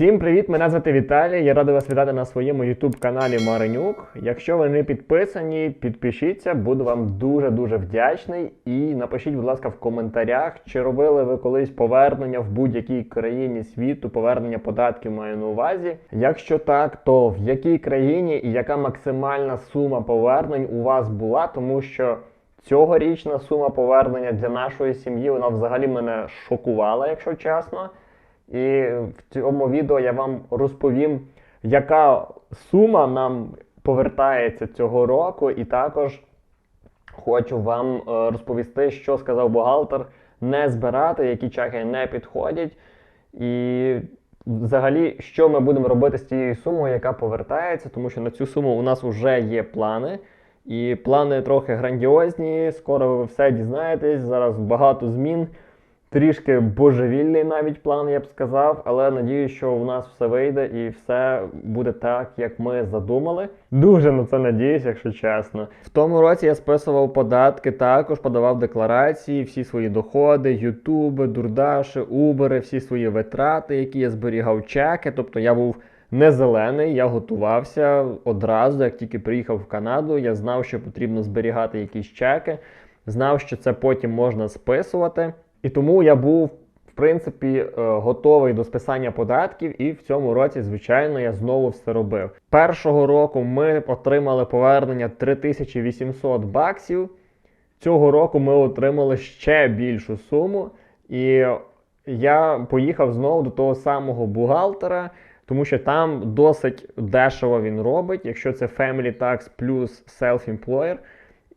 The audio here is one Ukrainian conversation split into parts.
Всім привіт! Мене звати Віталій. Я радий вас вітати на своєму YouTube каналі Маринюк. Якщо ви не підписані, підпишіться, буду вам дуже-дуже вдячний. І напишіть, будь ласка, в коментарях, чи робили ви колись повернення в будь-якій країні світу, повернення податків маю на увазі. Якщо так, то в якій країні і яка максимальна сума повернень у вас була, тому що. Цьогорічна сума повернення для нашої сім'ї вона взагалі мене шокувала, якщо чесно. І в цьому відео я вам розповім, яка сума нам повертається цього року, і також хочу вам е, розповісти, що сказав бухгалтер, не збирати, які чеки не підходять. І взагалі, що ми будемо робити з цією сумою, яка повертається, тому що на цю суму у нас вже є плани. І плани трохи грандіозні. Скоро ви все дізнаєтесь. Зараз багато змін. Трішки божевільний навіть план, я б сказав, але надію, що у нас все вийде і все буде так, як ми задумали. Дуже на це надіюсь, якщо чесно. В тому році я списував податки, також подавав декларації, всі свої доходи, ютуби, дурдаші, убери, всі свої витрати, які я зберігав чеки. Тобто я був не зелений, я готувався одразу, як тільки приїхав в Канаду. Я знав, що потрібно зберігати якісь чеки, знав, що це потім можна списувати. І тому я був, в принципі, е, готовий до списання податків, і в цьому році, звичайно, я знову все робив. Першого року ми отримали повернення 3800 баксів. Цього року ми отримали ще більшу суму. І я поїхав знову до того самого бухгалтера, тому що там досить дешево він робить, якщо це Family Tax плюс Self-Employer.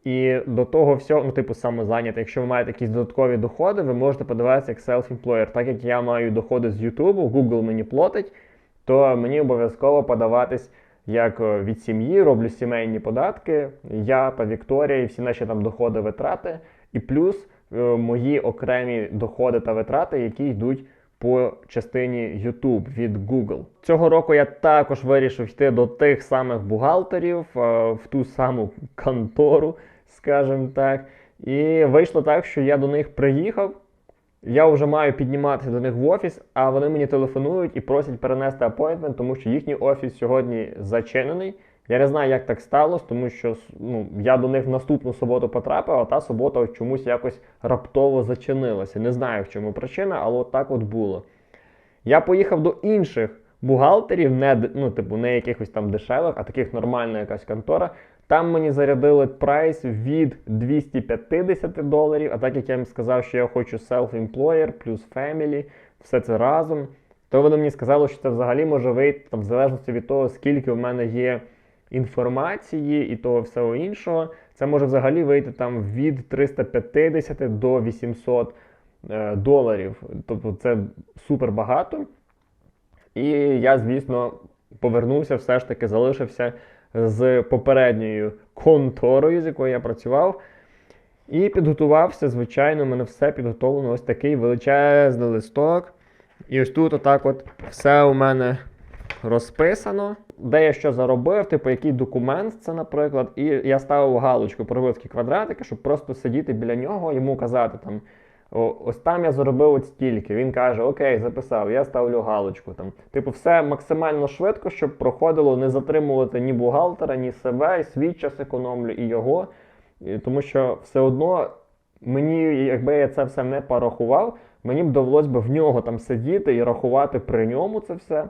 І до того всього, ну, типу, самозайнятий, якщо ви маєте якісь додаткові доходи, ви можете подаватися як self-employer. Так як я маю доходи з YouTube, Google мені платить, то мені обов'язково подаватись як е, від сім'ї, роблю сімейні податки, я та Вікторія, і всі наші там доходи, витрати, і плюс е, мої окремі доходи та витрати, які йдуть по частині YouTube від Google. Цього року я також вирішив йти до тих самих бухгалтерів е, в ту саму контору, скажімо так. І вийшло так, що я до них приїхав. Я вже маю підніматися до них в офіс, а вони мені телефонують і просять перенести апойнтмент, тому що їхній офіс сьогодні зачинений. Я не знаю, як так сталося, тому що ну, я до них наступну суботу потрапив, а та субота чомусь якось раптово зачинилася. Не знаю, в чому причина, але от так от було. Я поїхав до інших бухгалтерів, не ну, типу, не якихось там дешевих, а таких нормальна якась контора. Там мені зарядили прайс від 250 доларів. А так як я їм сказав, що я хочу self-employer плюс family, все це разом, то вони мені сказали, що це взагалі може вийти там, в залежності від того, скільки в мене є інформації і того всього іншого. Це може взагалі вийти там від 350 до 800 е, доларів. Тобто це супер багато. І я, звісно, повернувся, все ж таки залишився з попередньою конторою, з якою я працював. І підготувався, звичайно, у мене все підготовлено. Ось такий величезний листок. І ось тут, отак, от все у мене розписано. Де я що заробив, типу, який документ це, наприклад. І я ставив галочку, проробив такі квадратики, щоб просто сидіти біля нього, йому казати там. Ось там я заробив от стільки. Він каже: Окей, записав, я ставлю галочку. Там. Типу, все максимально швидко, щоб проходило не затримувати ні бухгалтера, ні себе, і свій час економлю, і його. І, тому що все одно мені, якби я це все не порахував, мені б довелось би в нього там сидіти і рахувати при ньому це все.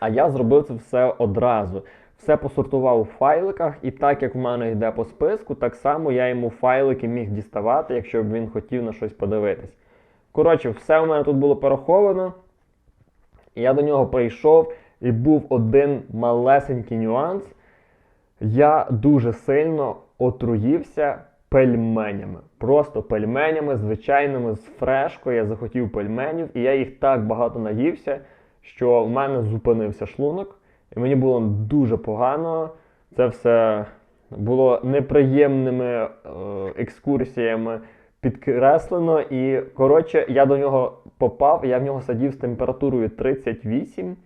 А я зробив це все одразу. Все посортував у файликах, і так як в мене йде по списку, так само я йому файлики міг діставати, якщо б він хотів на щось подивитись. Коротше, все у мене тут було пораховано. Я до нього прийшов, і був один малесенький нюанс. Я дуже сильно отруївся пельменями. Просто пельменями, звичайними, з фрешкою. Я захотів пельменів, і я їх так багато наївся, що в мене зупинився шлунок. І мені було дуже погано. Це все було неприємними е, екскурсіями підкреслено. І, коротше, я до нього попав, я в нього сидів з температурою 38.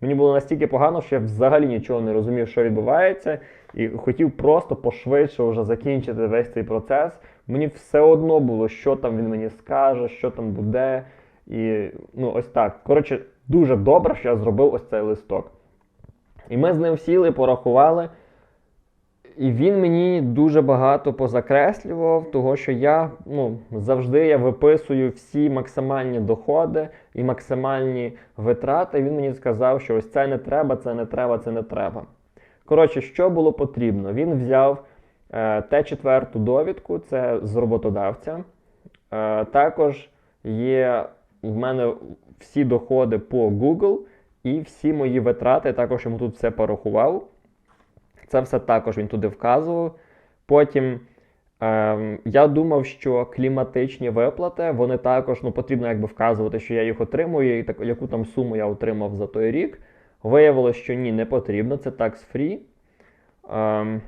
Мені було настільки погано, що я взагалі нічого не розумів, що відбувається, і хотів просто пошвидше вже закінчити весь цей процес. Мені все одно було, що там він мені скаже, що там буде. І ну ось так. Коротше, дуже добре, що я зробив ось цей листок. І ми з ним сіли, порахували. І він мені дуже багато позакреслював, того що я ну, завжди я виписую всі максимальні доходи і максимальні витрати. І він мені сказав, що ось це не треба, це не треба, це не треба. Коротше, що було потрібно? Він взяв е, Т4 довідку, це з роботодавця. Е, також є в мене всі доходи по Google і всі мої витрати. Також йому тут все порахував. Це все також він туди вказував. Потім ем, я думав, що кліматичні виплати, вони також ну, потрібно якби вказувати, що я їх отримую, і так, яку там суму я отримав за той рік. Виявилося, що ні, не потрібно, це tax free. Ем,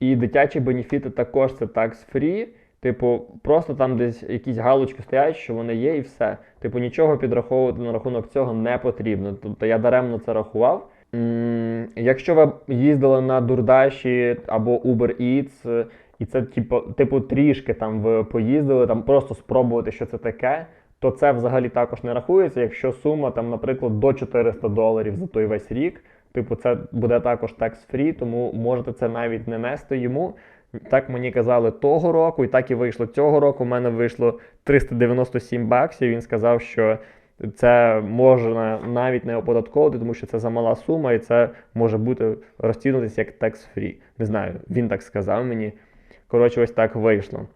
і дитячі бенефіти також це tax free. Типу, просто там десь якісь галочки стоять, що вони є, і все. Типу, нічого підраховувати на рахунок цього не потрібно. Тобто я даремно це рахував. Якщо ви їздили на Дурдаші або Uber Eats, і це типу, типу трішки там ви поїздили, там просто спробувати, що це таке, то це взагалі також не рахується, якщо сума, там, наприклад, до 400 доларів за той весь рік. Типу, це буде також tax-free, тому можете це навіть не нести йому. Так мені казали того року, і так і вийшло цього року. У мене вийшло 397 баксів. Він сказав, що це можна навіть не оподатковувати, тому що це замала сума, і це може бути розцінюватися як tax-free. Не знаю, він так сказав мені. Коротше, ось так вийшло.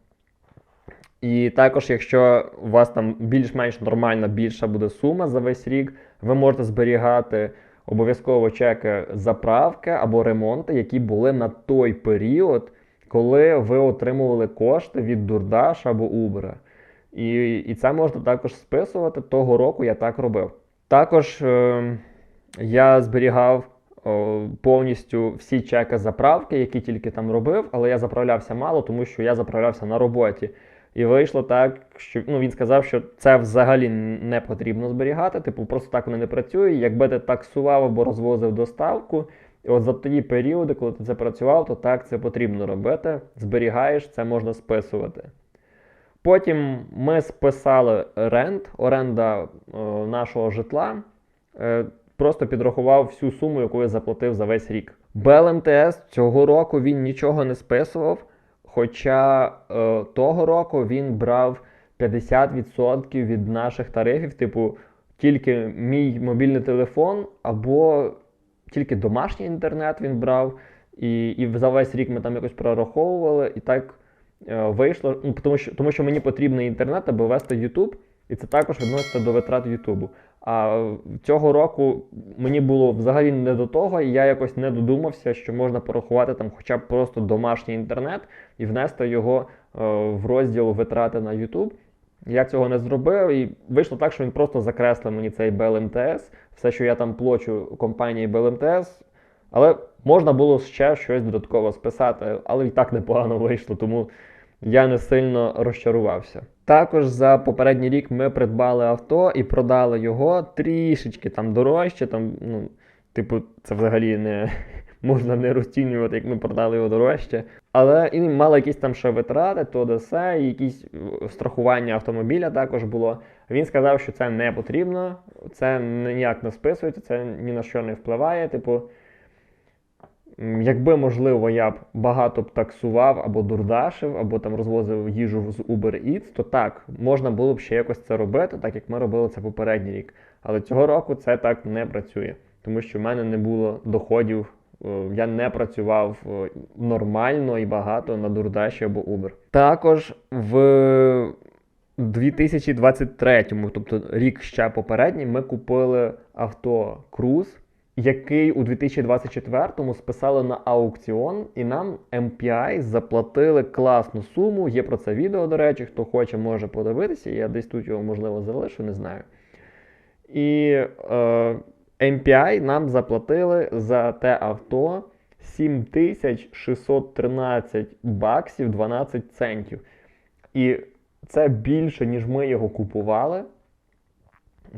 І також, якщо у вас там більш-менш нормальна більша буде сума за весь рік, ви можете зберігати обов'язково чеки заправки або ремонти, які були на той період, коли ви отримували кошти від Дурдаш або Uber. І, і це можна також списувати. Того року я так робив. Також е, я зберігав о, повністю всі чеки заправки, які тільки там робив, але я заправлявся мало, тому що я заправлявся на роботі. І вийшло так, що ну, він сказав, що це взагалі не потрібно зберігати, типу, просто так воно не працює. Якби ти таксував або розвозив доставку, і от за тоді періоди, коли ти це працював, то так це потрібно робити. Зберігаєш, це можна списувати. Потім ми списали рент, оренда е, нашого житла. Е, просто підрахував всю суму, яку я заплатив за весь рік. БЛМТС цього року він нічого не списував. Хоча е, того року він брав 50% від наших тарифів, типу, тільки мій мобільний телефон або тільки домашній інтернет він брав. І, і за весь рік ми там якось прораховували, і так е, вийшло. Ну, тому, що, тому що мені потрібний інтернет, аби вести YouTube, і це також відноситься до витрат Ютубу. А цього року мені було взагалі не до того, і я якось не додумався, що можна порахувати там хоча б просто домашній інтернет і внести його е, в розділ витрати на YouTube. Я цього не зробив, і вийшло так, що він просто закреслив мені цей BLMTS, все, що я там плачу компанії БЛМТС. але можна було ще щось додатково списати, але і так непогано вийшло, тому я не сильно розчарувався. Також за попередній рік ми придбали авто і продали його трішечки там дорожче. Там, ну, типу, це взагалі не можна не розцінювати, як ми продали його дорожче. Але і мали якісь там ще витрати, то десе, якісь страхування автомобіля також було. Він сказав, що це не потрібно, це ніяк не списується, це ні на що не впливає. Типу, Якби, можливо, я б багато б таксував або дурдашив, або там розвозив їжу з Uber Eats, то так, можна було б ще якось це робити, так як ми робили це попередній рік. Але цього року це так не працює, тому що в мене не було доходів, я не працював нормально і багато на дурдаші або Uber. Також в 2023, тобто рік ще попередній, ми купили авто Cruze який у 2024-му списали на аукціон, і нам MPI заплатили класну суму. Є про це відео, до речі, хто хоче, може подивитися. Я десь тут його, можливо, залишу, не знаю. І е, MPI нам заплатили за те авто 7613 баксів 12 центів. І це більше, ніж ми його купували.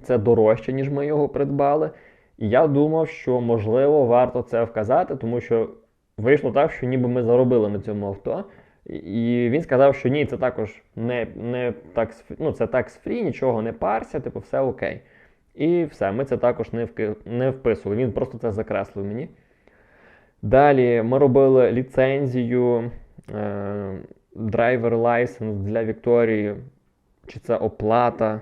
Це дорожче, ніж ми його придбали. І я думав, що можливо варто це вказати, тому що вийшло так, що ніби ми заробили на цьому авто. І він сказав, що ні, це також не не такс, ну, це такс фрі, нічого не парся, типу, все окей. І все, ми це також не, не вписували. Він просто це закреслив мені. Далі ми робили ліцензію, е, драйвер лайсенс для Вікторії, чи це оплата.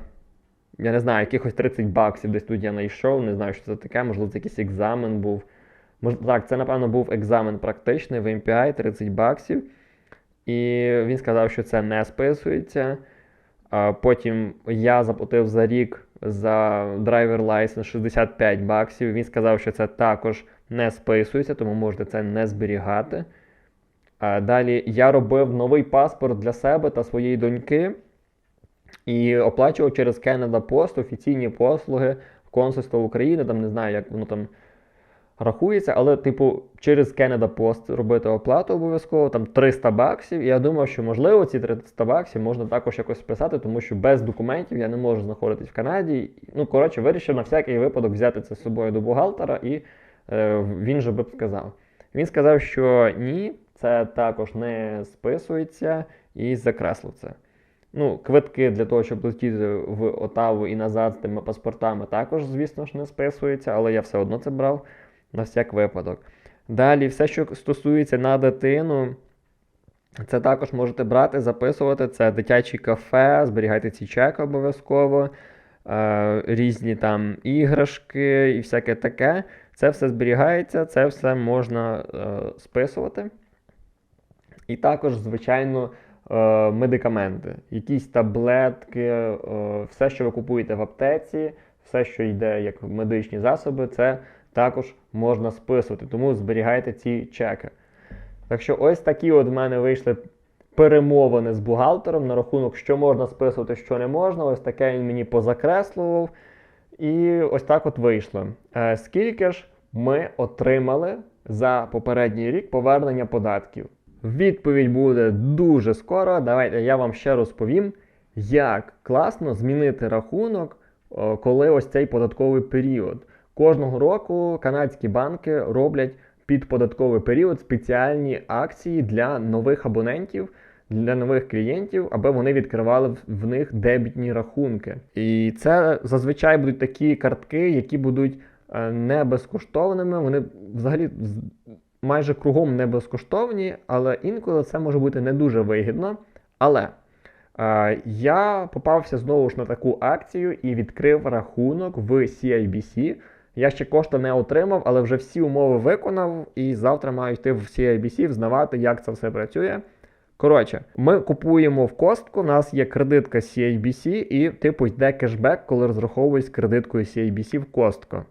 Я не знаю, якихось 30 баксів десь тут я знайшов, не знаю, що це таке, можливо, це якийсь екзамен був. Мож... Так, це, напевно, був екзамен практичний в MPI 30 баксів. І він сказав, що це не списується. Потім я заплатив за рік за драйвер лайсенс 65 баксів. Він сказав, що це також не списується, тому можете це не зберігати. А Далі я робив новий паспорт для себе та своєї доньки і оплачував через Canada Post офіційні послуги консульства України. Там не знаю, як воно там рахується, але, типу, через Canada Post робити оплату обов'язково, там 300 баксів. І я думав, що можливо ці 300 баксів можна також якось списати, тому що без документів я не можу знаходитись в Канаді. Ну, коротше, вирішив на всякий випадок взяти це з собою до бухгалтера, і е, він же би сказав. Він сказав, що ні, це також не списується і закреслив це. Ну, квитки для того, щоб летіти в Отаву і назад з тими паспортами, також, звісно ж, не списується, але я все одно це брав на всяк випадок. Далі, все, що стосується на дитину, це також можете брати, записувати. Це дитячі кафе, зберігайте ці чеки обов'язково, е, різні там іграшки і всяке таке. Це все зберігається, це все можна е, списувати. І також, звичайно, е, медикаменти, якісь таблетки, е, все, що ви купуєте в аптеці, все, що йде як медичні засоби, це також можна списувати. Тому зберігайте ці чеки. Так що, ось такі от в мене вийшли перемовини з бухгалтером на рахунок, що можна списувати, що не можна. Ось таке він мені позакреслював. І ось так от вийшло. Е, скільки ж ми отримали за попередній рік повернення податків? Відповідь буде дуже скоро. Давайте я вам ще розповім, як класно змінити рахунок, коли ось цей податковий період. Кожного року канадські банки роблять під податковий період спеціальні акції для нових абонентів, для нових клієнтів, аби вони відкривали в- них дебітні рахунки. І це зазвичай будуть такі картки, які будуть е, не безкоштовними. Вони взагалі майже кругом не безкоштовні, але інколи це може бути не дуже вигідно. Але е, я попався знову ж на таку акцію і відкрив рахунок в CIBC. Я ще кошти не отримав, але вже всі умови виконав, і завтра маю йти в CIBC, взнавати, як це все працює. Коротше, ми купуємо в костку, у нас є кредитка CIBC, і типу йде кешбек, коли розраховуюсь кредиткою CIBC в костко.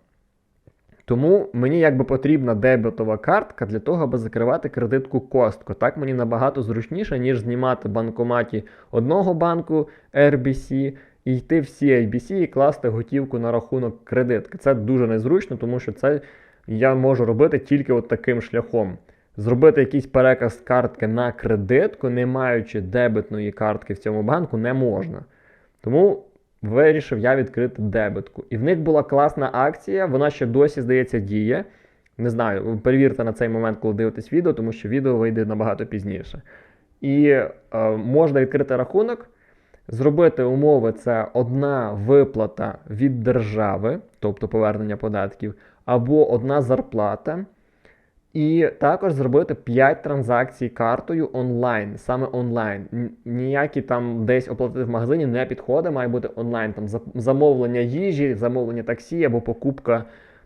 Тому мені якби потрібна дебетова картка для того, аби закривати кредитку костко. Так мені набагато зручніше, ніж знімати банкоматі одного банку RBC йти в CIBC і класти готівку на рахунок кредитки. Це дуже незручно, тому що це я можу робити тільки от таким шляхом. Зробити якийсь переказ картки на кредитку, не маючи дебетної картки в цьому банку, не можна. Тому вирішив я відкрити дебетку. І в них була класна акція, вона ще досі, здається, діє. Не знаю, перевірте на цей момент, коли дивитесь відео, тому що відео вийде набагато пізніше. І е, можна відкрити рахунок, зробити умови це одна виплата від держави, тобто повернення податків, або одна зарплата. І також зробити 5 транзакцій картою онлайн, саме онлайн. Ніякі там десь оплатити в магазині не підходить, має бути онлайн. Там замовлення їжі, замовлення таксі або покупка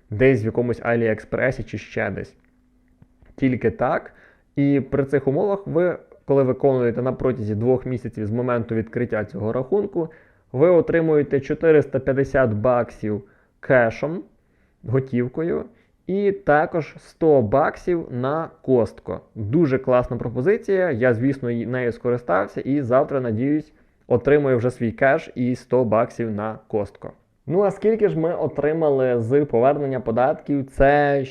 десь в якомусь Аліекспресі чи ще десь. Тільки так. І при цих умовах ви, коли виконуєте на протязі двох місяців з моменту відкриття цього рахунку, ви отримуєте 450 баксів кешом, готівкою. І також 100 баксів на костко. Дуже класна пропозиція. Я, звісно, нею скористався і завтра, надіюсь, отримую вже свій кеш і 100 баксів на костко. Ну а скільки ж ми отримали з повернення податків? Це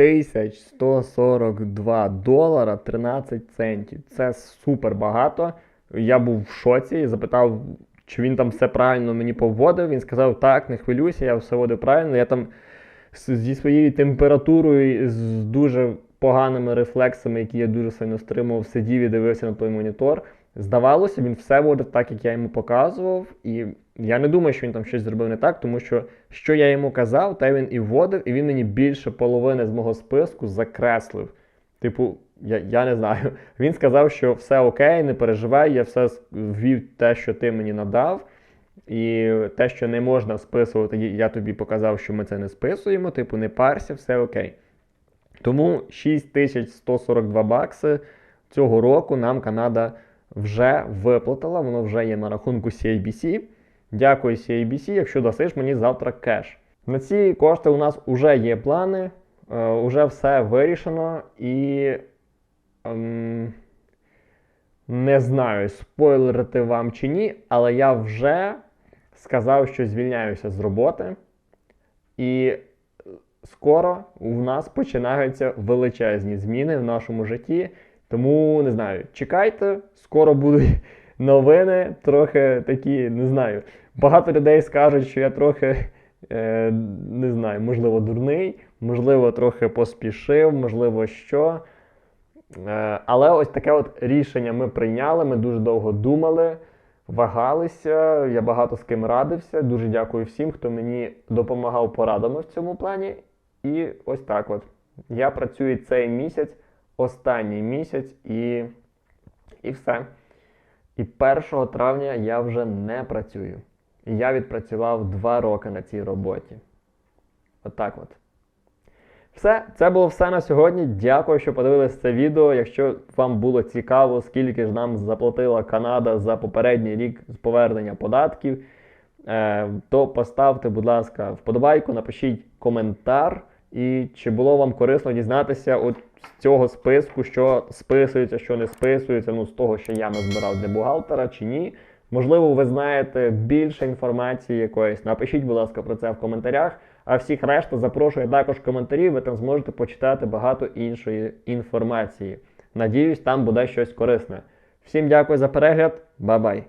6142 долара 13 центів. Це супер багато. Я був в шоці і запитав, чи він там все правильно мені поводив. Він сказав, так, не хвилюйся, я все водив правильно. Я там зі своєю температурою, з дуже поганими рефлексами, які я дуже сильно стримував, сидів і дивився на той монітор. Здавалося, він все водив так, як я йому показував, і я не думаю, що він там щось зробив не так, тому що що я йому казав, те він і вводив, і він мені більше половини з мого списку закреслив. Типу, я, я не знаю. Він сказав, що все окей, не переживай, я все ввів те, що ти мені надав. І те, що не можна списувати, я тобі показав, що ми це не списуємо, типу, не парся, все окей. Тому 6142 бакси цього року нам Канада вже виплатила, воно вже є на рахунку CIBC. Дякую CIBC, якщо дасиш мені завтра кеш. На ці кошти у нас вже є плани, е, вже все вирішено і ем, не знаю, спойлерити вам чи ні, але я вже сказав, що звільняюся з роботи. І скоро у нас починаються величезні зміни в нашому житті. Тому не знаю, чекайте, скоро будуть новини, трохи такі, не знаю. Багато людей скажуть, що я трохи е, не знаю, можливо, дурний, можливо, трохи поспішив, можливо, що. Е, але ось таке от рішення ми прийняли. Ми дуже довго думали, вагалися. Я багато з ким радився. Дуже дякую всім, хто мені допомагав порадами в цьому плані. І ось так от. Я працюю цей місяць, останній місяць, і, і все. І 1 травня я вже не працюю. І я відпрацював 2 роки на цій роботі. Отак от. Все, це було все на сьогодні. Дякую, що подивилися це відео. Якщо вам було цікаво, скільки ж нам заплатила Канада за попередній рік з повернення податків, е, то поставте, будь ласка, вподобайку, напишіть коментар. І чи було вам корисно дізнатися от з цього списку, що списується, що не списується, ну з того, що я назбирав для бухгалтера, чи ні. Можливо, ви знаєте більше інформації якоїсь. Напишіть, будь ласка, про це в коментарях. А всіх решта запрошую також коментарі, ви там зможете почитати багато іншої інформації. Надіюсь, там буде щось корисне. Всім дякую за перегляд, Ба-бай!